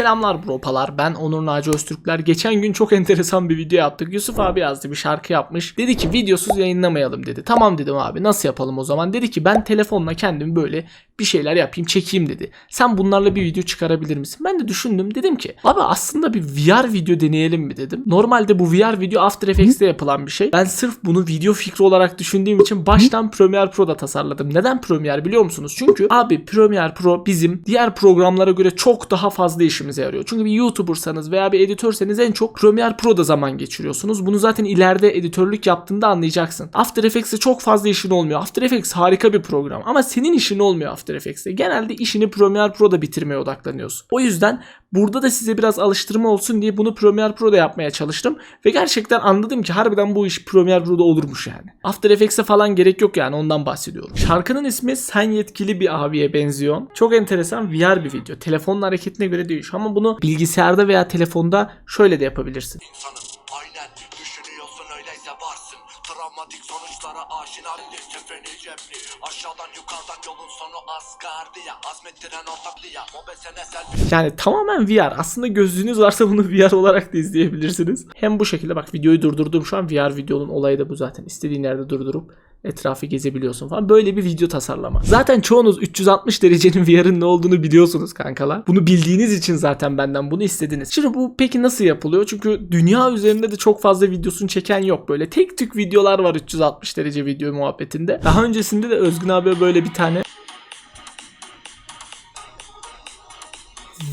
Selamlar bropalar ben Onur Naci Öztürkler. Geçen gün çok enteresan bir video yaptık. Yusuf abi yazdı bir şarkı yapmış. Dedi ki videosuz yayınlamayalım dedi. Tamam dedim abi nasıl yapalım o zaman. Dedi ki ben telefonla kendim böyle bir şeyler yapayım çekeyim dedi. Sen bunlarla bir video çıkarabilir misin? Ben de düşündüm dedim ki abi aslında bir VR video deneyelim mi dedim. Normalde bu VR video After Effects'te yapılan bir şey. Ben sırf bunu video fikri olarak düşündüğüm için baştan Premiere Pro'da tasarladım. Neden Premiere biliyor musunuz? Çünkü abi Premiere Pro bizim diğer programlara göre çok daha fazla işimize yarıyor. Çünkü bir YouTuber'sanız veya bir editörseniz en çok Premiere Pro'da zaman geçiriyorsunuz. Bunu zaten ileride editörlük yaptığında anlayacaksın. After Effects'te çok fazla işin olmuyor. After Effects harika bir program ama senin işin olmuyor After Effects'te. Genelde işini Premiere Pro'da bitirmeye odaklanıyorsun. O yüzden burada da size biraz alıştırma olsun diye bunu Premiere Pro'da yapmaya çalıştım ve gerçekten anladım ki harbiden bu iş Premiere Pro'da olurmuş yani. After Effects'e falan gerek yok yani ondan bahsediyorum. Şarkının ismi Sen Yetkili Bir Abiye benziyor. Çok enteresan VR bir video. Telefonun hareketine göre değişiyor ama bunu bilgisayarda veya telefonda şöyle de yapabilirsin. insanım Aynen düşünüyorsun öyleyse varsın Travmatik sonuçlara aşina cepli Aşağıdan yukarıdan yolun sonu asgardı ya Azmettiren ortaklı ya Mobesene selfie Yani tamamen VR. Aslında gözlüğünüz varsa bunu VR olarak da izleyebilirsiniz. Hem bu şekilde bak videoyu durdurdum şu an VR videonun olayı da bu zaten. İstediğin yerde durdurup etrafı gezebiliyorsun falan. Böyle bir video tasarlama. Zaten çoğunuz 360 derecenin VR'ın ne olduğunu biliyorsunuz kankalar. Bunu bildiğiniz için zaten benden bunu istediniz. Şimdi bu peki nasıl yapılıyor? Çünkü dünya üzerinde de çok fazla videosunu çeken yok. Böyle tek tük videolar var 360 derece video muhabbetinde. Daha öncesinde de Özgün abi böyle bir tane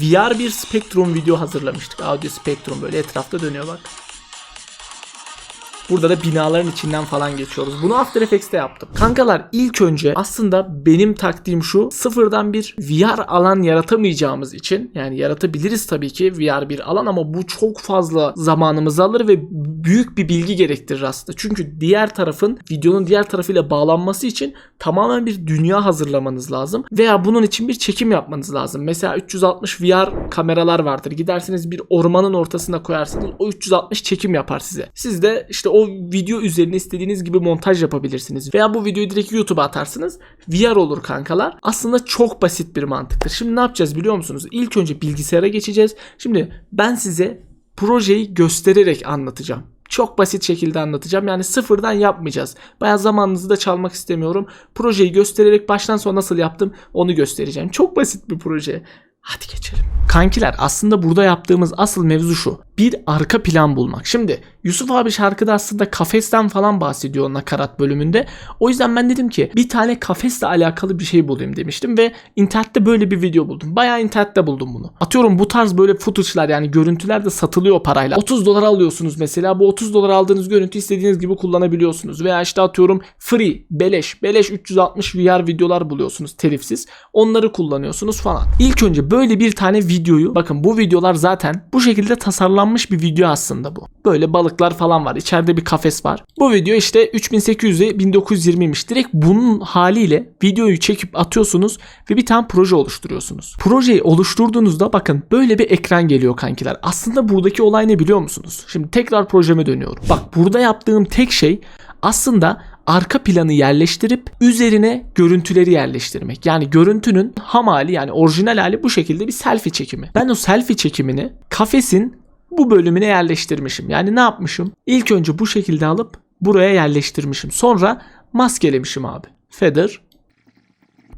VR bir Spectrum video hazırlamıştık. Audio Spectrum böyle etrafta dönüyor bak. Burada da binaların içinden falan geçiyoruz. Bunu After Effects'te yaptım. Kankalar ilk önce aslında benim taktiğim şu. Sıfırdan bir VR alan yaratamayacağımız için yani yaratabiliriz tabii ki VR bir alan ama bu çok fazla zamanımızı alır ve büyük bir bilgi gerektirir aslında. Çünkü diğer tarafın videonun diğer tarafıyla bağlanması için tamamen bir dünya hazırlamanız lazım veya bunun için bir çekim yapmanız lazım. Mesela 360 VR kameralar vardır. Gidersiniz bir ormanın ortasına koyarsınız. O 360 çekim yapar size. Siz de işte o video üzerine istediğiniz gibi montaj yapabilirsiniz. Veya bu videoyu direkt YouTube'a atarsınız. VR olur kankalar. Aslında çok basit bir mantıktır. Şimdi ne yapacağız biliyor musunuz? İlk önce bilgisayara geçeceğiz. Şimdi ben size projeyi göstererek anlatacağım. Çok basit şekilde anlatacağım. Yani sıfırdan yapmayacağız. Bayağı zamanınızı da çalmak istemiyorum. Projeyi göstererek baştan sona nasıl yaptım onu göstereceğim. Çok basit bir proje. Hadi geçelim. Kankiler aslında burada yaptığımız asıl mevzu şu. Bir arka plan bulmak. Şimdi Yusuf abi şarkıda aslında kafesten falan bahsediyor nakarat bölümünde. O yüzden ben dedim ki bir tane kafesle alakalı bir şey bulayım demiştim ve internette böyle bir video buldum. Bayağı internette buldum bunu. Atıyorum bu tarz böyle footage'lar yani görüntüler de satılıyor parayla. 30 dolar alıyorsunuz mesela. Bu 30 dolar aldığınız görüntü istediğiniz gibi kullanabiliyorsunuz. Veya işte atıyorum free, beleş, beleş 360 VR videolar buluyorsunuz telifsiz. Onları kullanıyorsunuz falan. İlk önce böyle bir tane videoyu bakın bu videolar zaten bu şekilde tasarlanmış bir video aslında bu. Böyle balıklar falan var. İçeride bir kafes var. Bu video işte 3800'e 1920'ymiş. Direkt bunun haliyle videoyu çekip atıyorsunuz ve bir tane proje oluşturuyorsunuz. Projeyi oluşturduğunuzda bakın böyle bir ekran geliyor kankiler. Aslında buradaki olay ne biliyor musunuz? Şimdi tekrar projeme dönüyorum. Bak burada yaptığım tek şey aslında arka planı yerleştirip üzerine görüntüleri yerleştirmek. Yani görüntünün ham hali yani orijinal hali bu şekilde bir selfie çekimi. Ben o selfie çekimini kafesin bu bölümüne yerleştirmişim. Yani ne yapmışım? İlk önce bu şekilde alıp buraya yerleştirmişim. Sonra maskelemişim abi. Feather.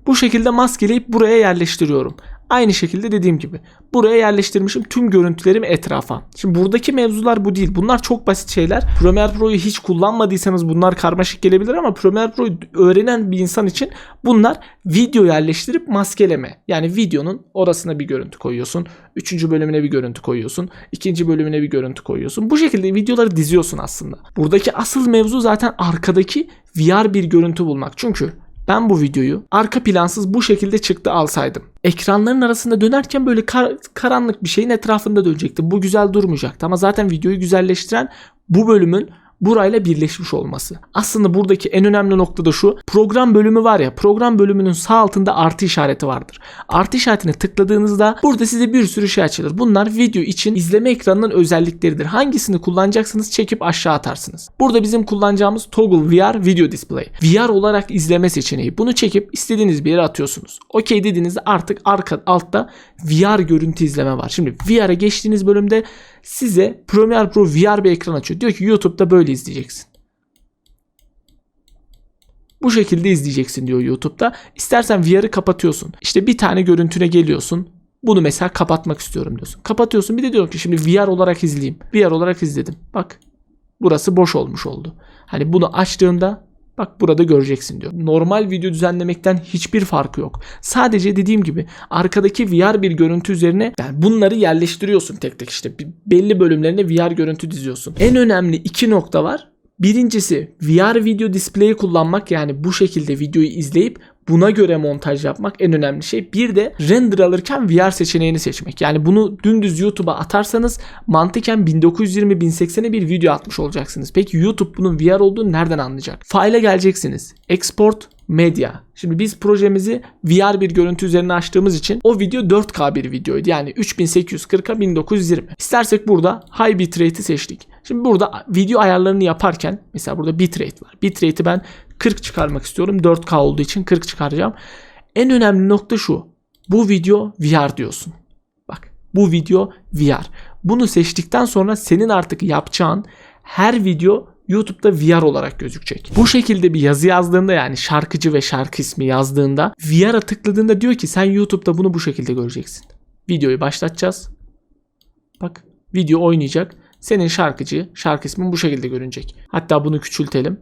Bu şekilde maskeleyip buraya yerleştiriyorum. Aynı şekilde dediğim gibi buraya yerleştirmişim tüm görüntülerimi etrafa. Şimdi buradaki mevzular bu değil. Bunlar çok basit şeyler. Premiere Pro'yu hiç kullanmadıysanız bunlar karmaşık gelebilir ama Premiere Pro'yu öğrenen bir insan için bunlar video yerleştirip maskeleme. Yani videonun orasına bir görüntü koyuyorsun. Üçüncü bölümüne bir görüntü koyuyorsun. ikinci bölümüne bir görüntü koyuyorsun. Bu şekilde videoları diziyorsun aslında. Buradaki asıl mevzu zaten arkadaki VR bir görüntü bulmak. Çünkü ben bu videoyu arka plansız bu şekilde çıktı alsaydım. Ekranların arasında dönerken böyle kar- karanlık bir şeyin etrafında dönecekti. Bu güzel durmayacaktı ama zaten videoyu güzelleştiren bu bölümün burayla birleşmiş olması. Aslında buradaki en önemli nokta da şu. Program bölümü var ya program bölümünün sağ altında artı işareti vardır. Artı işaretine tıkladığınızda burada size bir sürü şey açılır. Bunlar video için izleme ekranının özellikleridir. Hangisini kullanacaksınız çekip aşağı atarsınız. Burada bizim kullanacağımız Toggle VR Video Display. VR olarak izleme seçeneği. Bunu çekip istediğiniz bir yere atıyorsunuz. Okey dediğinizde artık arka altta VR görüntü izleme var. Şimdi VR'a geçtiğiniz bölümde size Premiere Pro VR bir ekran açıyor. Diyor ki YouTube'da böyle izleyeceksin. Bu şekilde izleyeceksin diyor YouTube'da. İstersen VR'ı kapatıyorsun. İşte bir tane görüntüne geliyorsun. Bunu mesela kapatmak istiyorum diyorsun. Kapatıyorsun bir de diyorum ki şimdi VR olarak izleyeyim. VR olarak izledim. Bak burası boş olmuş oldu. Hani bunu açtığında Bak burada göreceksin diyor. Normal video düzenlemekten hiçbir farkı yok. Sadece dediğim gibi arkadaki VR bir görüntü üzerine yani bunları yerleştiriyorsun tek tek işte. Belli bölümlerine VR görüntü diziyorsun. En önemli iki nokta var. Birincisi VR video display'i kullanmak yani bu şekilde videoyu izleyip buna göre montaj yapmak en önemli şey. Bir de render alırken VR seçeneğini seçmek. Yani bunu dümdüz YouTube'a atarsanız mantıken 1920-1080'e bir video atmış olacaksınız. Peki YouTube bunun VR olduğunu nereden anlayacak? File'e geleceksiniz. Export Media. Şimdi biz projemizi VR bir görüntü üzerine açtığımız için o video 4K bir videoydu. Yani 3840'a 1920. İstersek burada high bitrate'i seçtik. Şimdi burada video ayarlarını yaparken mesela burada bitrate var. Bitrate'i ben 40 çıkarmak istiyorum. 4K olduğu için 40 çıkaracağım. En önemli nokta şu. Bu video VR diyorsun. Bak bu video VR. Bunu seçtikten sonra senin artık yapacağın her video YouTube'da VR olarak gözükecek. Bu şekilde bir yazı yazdığında yani şarkıcı ve şarkı ismi yazdığında VR'a tıkladığında diyor ki sen YouTube'da bunu bu şekilde göreceksin. Videoyu başlatacağız. Bak video oynayacak. Senin şarkıcı, şarkı ismin bu şekilde görünecek. Hatta bunu küçültelim.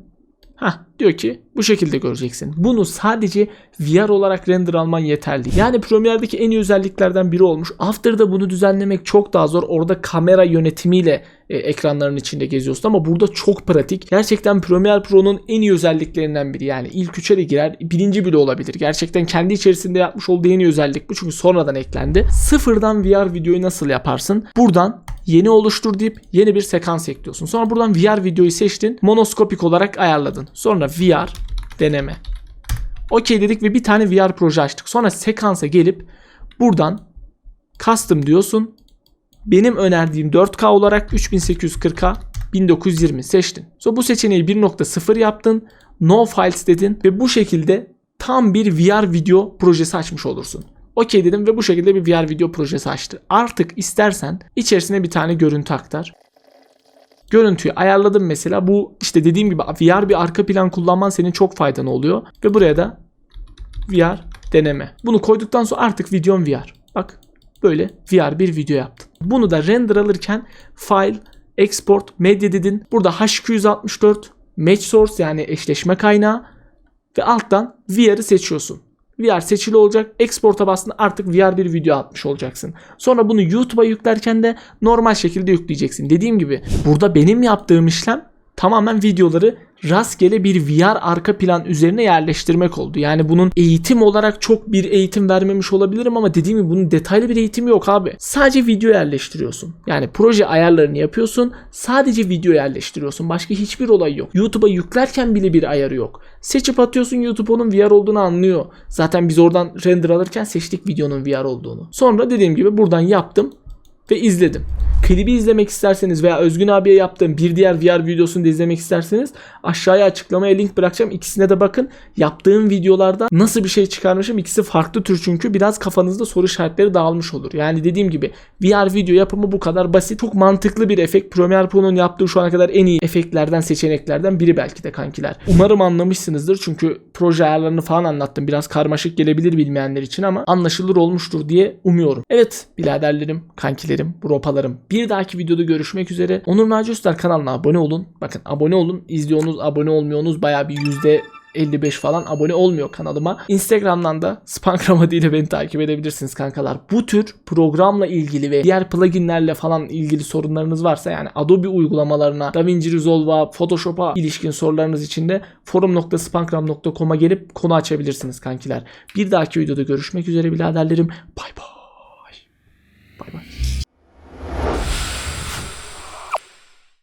Hah diyor ki bu şekilde göreceksin. Bunu sadece VR olarak render alman yeterli. Yani Premiere'deki en iyi özelliklerden biri olmuş. After'da bunu düzenlemek çok daha zor. Orada kamera yönetimiyle e, ekranların içinde geziyorsun ama burada çok pratik. Gerçekten Premiere Pro'nun en iyi özelliklerinden biri. Yani ilk üçe de girer. Birinci bile olabilir. Gerçekten kendi içerisinde yapmış olduğu en iyi özellik bu. Çünkü sonradan eklendi. Sıfırdan VR videoyu nasıl yaparsın? Buradan yeni oluştur deyip yeni bir sekans ekliyorsun. Sonra buradan VR videoyu seçtin. Monoskopik olarak ayarladın. Sonra VR deneme. Okey dedik ve bir tane VR proje açtık. Sonra sekansa gelip buradan custom diyorsun. Benim önerdiğim 4K olarak 3840'a 1920 seçtin. Sonra bu seçeneği 1.0 yaptın. No files dedin ve bu şekilde tam bir VR video projesi açmış olursun. Okey dedim ve bu şekilde bir VR video projesi açtı. Artık istersen içerisine bir tane görüntü aktar. Görüntüyü ayarladım mesela. Bu işte dediğim gibi VR bir arka plan kullanman senin çok faydan oluyor. Ve buraya da VR deneme. Bunu koyduktan sonra artık videon VR. Bak böyle VR bir video yaptın. Bunu da render alırken file, export, medya dedin. Burada H264 match source yani eşleşme kaynağı ve alttan VR'ı seçiyorsun. VR seçili olacak. Export'a bastığında artık VR bir video atmış olacaksın. Sonra bunu YouTube'a yüklerken de normal şekilde yükleyeceksin. Dediğim gibi burada benim yaptığım işlem tamamen videoları rastgele bir VR arka plan üzerine yerleştirmek oldu. Yani bunun eğitim olarak çok bir eğitim vermemiş olabilirim ama dediğim gibi bunun detaylı bir eğitimi yok abi. Sadece video yerleştiriyorsun. Yani proje ayarlarını yapıyorsun. Sadece video yerleştiriyorsun. Başka hiçbir olay yok. YouTube'a yüklerken bile bir ayarı yok. Seçip atıyorsun YouTube onun VR olduğunu anlıyor. Zaten biz oradan render alırken seçtik videonun VR olduğunu. Sonra dediğim gibi buradan yaptım ve izledim. Klibi izlemek isterseniz veya Özgün abiye yaptığım bir diğer VR videosunu da izlemek isterseniz aşağıya açıklamaya link bırakacağım. İkisine de bakın. Yaptığım videolarda nasıl bir şey çıkarmışım. İkisi farklı tür çünkü biraz kafanızda soru işaretleri dağılmış olur. Yani dediğim gibi VR video yapımı bu kadar basit. Çok mantıklı bir efekt. Premiere Pro'nun yaptığı şu ana kadar en iyi efektlerden, seçeneklerden biri belki de kankiler. Umarım anlamışsınızdır çünkü proje ayarlarını falan anlattım. Biraz karmaşık gelebilir bilmeyenler için ama anlaşılır olmuştur diye umuyorum. Evet biraderlerim, kankilerim, bropalarım. Bir dahaki videoda görüşmek üzere. Onur Naci Öztürk kanalına abone olun. Bakın abone olun. İzliyorsunuz, abone olmuyorsunuz. Baya bir yüzde 55 falan abone olmuyor kanalıma. Instagram'dan da Spankramadi ile beni takip edebilirsiniz kankalar. Bu tür programla ilgili ve diğer pluginlerle falan ilgili sorunlarınız varsa yani Adobe uygulamalarına, DaVinci Resolve'a, Photoshop'a ilişkin sorularınız için de forum.spankram.com'a gelip konu açabilirsiniz kankiler. Bir dahaki videoda görüşmek üzere biraderlerim. Bay bay. Bay bay.